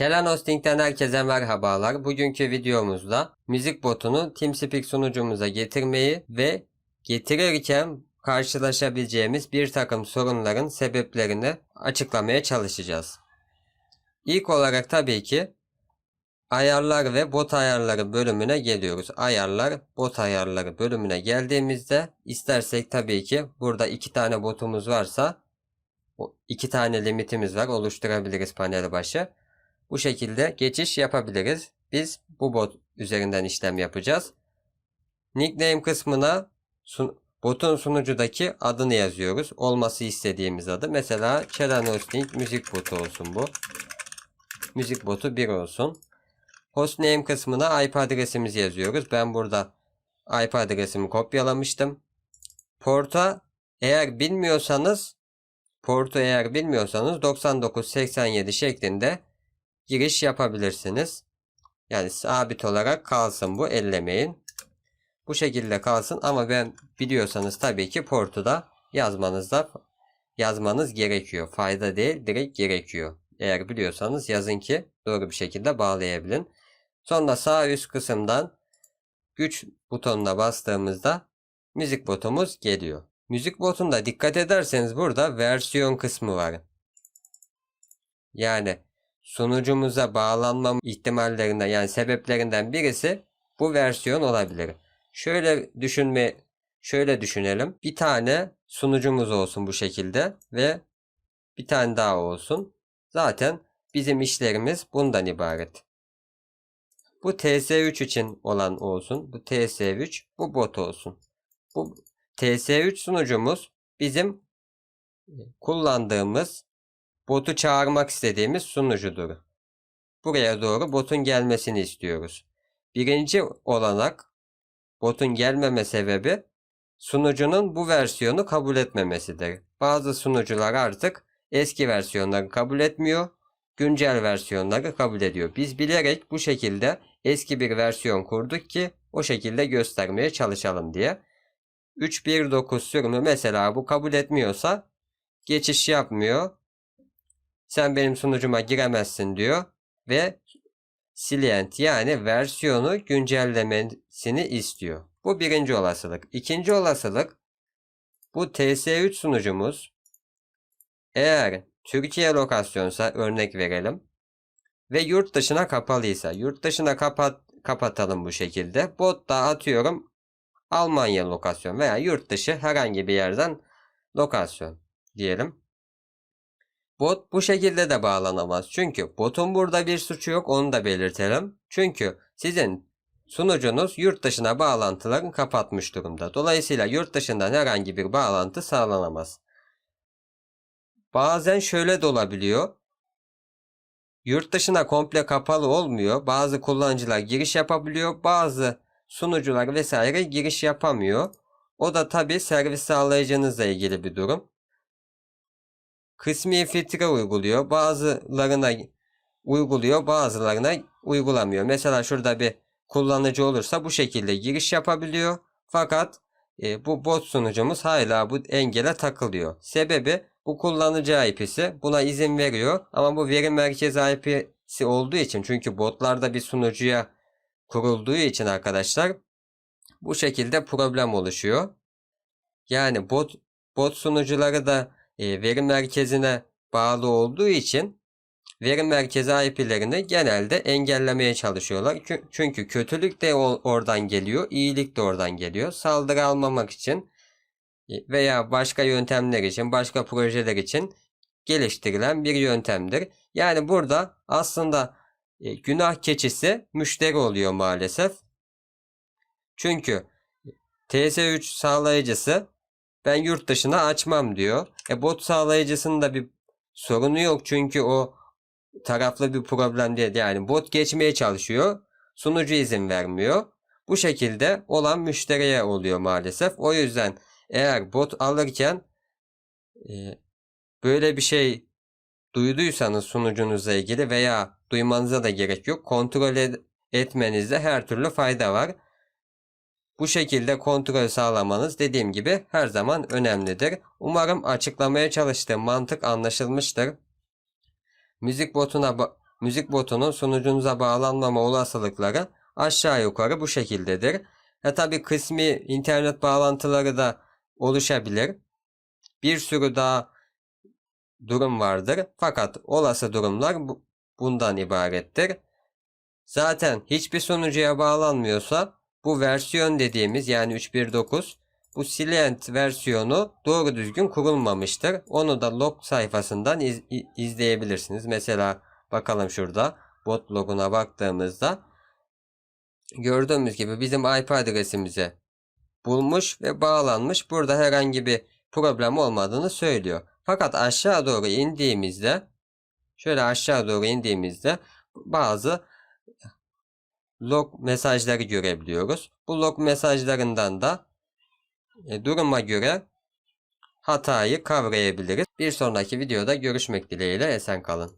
Çelen Hosting'den herkese merhabalar. Bugünkü videomuzda müzik botunu TeamSpeak sunucumuza getirmeyi ve getirirken karşılaşabileceğimiz bir takım sorunların sebeplerini açıklamaya çalışacağız. İlk olarak tabii ki ayarlar ve bot ayarları bölümüne geliyoruz. Ayarlar, bot ayarları bölümüne geldiğimizde istersek tabii ki burada iki tane botumuz varsa iki tane limitimiz var oluşturabiliriz panel başı. Bu şekilde geçiş yapabiliriz. Biz bu bot üzerinden işlem yapacağız. Nickname kısmına sun botun sunucudaki adını yazıyoruz. Olması istediğimiz adı. Mesela Çelen Hosting müzik botu olsun bu. Müzik botu 1 olsun. Hostname kısmına IP adresimizi yazıyoruz. Ben burada IP adresimi kopyalamıştım. Porta eğer bilmiyorsanız portu eğer bilmiyorsanız 9987 şeklinde giriş yapabilirsiniz. Yani sabit olarak kalsın bu ellemeyin. Bu şekilde kalsın ama ben biliyorsanız tabii ki portu da yazmanızda yazmanız gerekiyor. Fayda değil direkt gerekiyor. Eğer biliyorsanız yazın ki doğru bir şekilde bağlayabilin. Sonra sağ üst kısımdan güç butonuna bastığımızda müzik botumuz geliyor. Müzik botunda dikkat ederseniz burada versiyon kısmı var. Yani sunucumuza bağlanma ihtimallerinden yani sebeplerinden birisi bu versiyon olabilir. Şöyle düşünme şöyle düşünelim. Bir tane sunucumuz olsun bu şekilde ve bir tane daha olsun. Zaten bizim işlerimiz bundan ibaret. Bu TS3 için olan olsun. Bu TS3 bu bot olsun. Bu TS3 sunucumuz bizim kullandığımız botu çağırmak istediğimiz sunucudur. Buraya doğru botun gelmesini istiyoruz. Birinci olanak botun gelmeme sebebi sunucunun bu versiyonu kabul etmemesidir. Bazı sunucular artık eski versiyonları kabul etmiyor, güncel versiyonları kabul ediyor. Biz bilerek bu şekilde eski bir versiyon kurduk ki o şekilde göstermeye çalışalım diye. 3.1.9 sürümü mesela bu kabul etmiyorsa geçiş yapmıyor. Sen benim sunucuma giremezsin diyor ve silient yani versiyonu güncellemesini istiyor. Bu birinci olasılık. İkinci olasılık bu TS3 sunucumuz eğer Türkiye lokasyonsa örnek verelim ve yurt dışına kapalıysa yurt dışına kapat kapatalım bu şekilde. Bot da atıyorum Almanya lokasyon veya yurt dışı herhangi bir yerden lokasyon diyelim. Bot bu şekilde de bağlanamaz. Çünkü botun burada bir suçu yok onu da belirtelim. Çünkü sizin sunucunuz yurt dışına bağlantılarını kapatmış durumda. Dolayısıyla yurt dışından herhangi bir bağlantı sağlanamaz. Bazen şöyle de olabiliyor. Yurt dışına komple kapalı olmuyor. Bazı kullanıcılar giriş yapabiliyor. Bazı sunucular vesaire giriş yapamıyor. O da tabi servis sağlayıcınızla ilgili bir durum. Kısmi filtre uyguluyor. Bazılarına uyguluyor, bazılarına uygulamıyor. Mesela şurada bir kullanıcı olursa bu şekilde giriş yapabiliyor. Fakat e, bu bot sunucumuz hala bu engele takılıyor. Sebebi bu kullanıcı IP'si buna izin veriyor ama bu veri merkezi IP'si olduğu için çünkü botlarda bir sunucuya kurulduğu için arkadaşlar bu şekilde problem oluşuyor. Yani bot bot sunucuları da e, veri merkezine bağlı olduğu için veri merkezi IP'lerini genelde engellemeye çalışıyorlar. Çünkü kötülük de oradan geliyor, iyilik de oradan geliyor. Saldırı almamak için e, veya başka yöntemler için, başka projeler için geliştirilen bir yöntemdir. Yani burada aslında e, günah keçisi müşteri oluyor maalesef. Çünkü TS3 sağlayıcısı ben yurt dışına açmam diyor. E bot sağlayıcısının da bir sorunu yok çünkü o taraflı bir problem değil. Yani bot geçmeye çalışıyor. Sunucu izin vermiyor. Bu şekilde olan müşteriye oluyor maalesef. O yüzden eğer bot alırken e, böyle bir şey duyduysanız sunucunuzla ilgili veya duymanıza da gerek yok. Kontrol etmenizde her türlü fayda var. Bu şekilde kontrol sağlamanız dediğim gibi her zaman önemlidir. Umarım açıklamaya çalıştığım mantık anlaşılmıştır. Müzik botuna müzik botunun sunucunuza bağlanmama olasılıkları aşağı yukarı bu şekildedir. E tabi kısmi internet bağlantıları da oluşabilir. Bir sürü daha durum vardır. Fakat olası durumlar bu- bundan ibarettir. Zaten hiçbir sunucuya bağlanmıyorsa bu versiyon dediğimiz yani 3.1.9 bu Silent versiyonu doğru düzgün kurulmamıştır. Onu da log sayfasından iz- izleyebilirsiniz. Mesela bakalım şurada bot loguna baktığımızda gördüğümüz gibi bizim IP adresimize bulmuş ve bağlanmış. Burada herhangi bir problem olmadığını söylüyor. Fakat aşağı doğru indiğimizde şöyle aşağı doğru indiğimizde bazı log mesajları görebiliyoruz. Bu log mesajlarından da e, duruma göre hatayı kavrayabiliriz. Bir sonraki videoda görüşmek dileğiyle esen kalın.